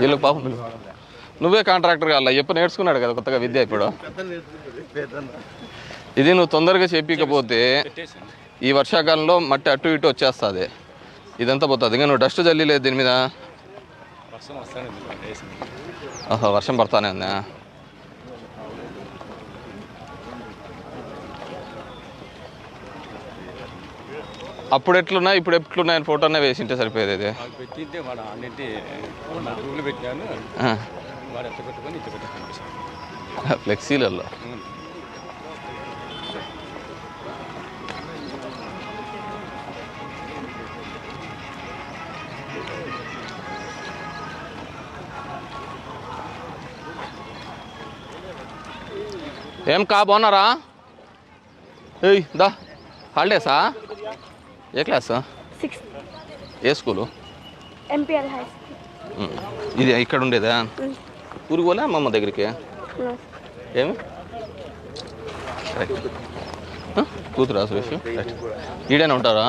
వీళ్ళకి పాపం. నువ్వే కాంట్రాక్టర్ కావాలి అయ్యప్ప నేర్చుకున్నాడు కదా కొత్తగా విద్య ఇప్పుడు. ఇది నువ్వు తొందరగా చెప్పికపోతే ఈ వర్షాకాలంలో మట్టి అటు ఇటు వచ్చేస్తుంది. ఇదంతా పోతుంది. ఇంకా నువ్వు డస్ట్ జల్లిలేదు దీని మీద? వర్షం పడతానే ఉందా? అప్పుడు ఎట్లున్నా ఇప్పుడు ఎట్లున్నాయని ఫోటోనే వేసింటే సరిపోయేది ఇది ఫ్లెక్సీలలో ఏం కా బాగున్నారా? ఏయ్ దా హాలిడేసా ఏ క్లాస్ సిక్స్త్ ఏ స్కూలు ఎంపీఎల్ హై. ఇది ఇక్కడ ఉండేదా? ఊరికి పోలే అమ్మమ్మ దగ్గరికి? ఏమి? కూతురా సురేష్? ఈడేనా ఉంటారా?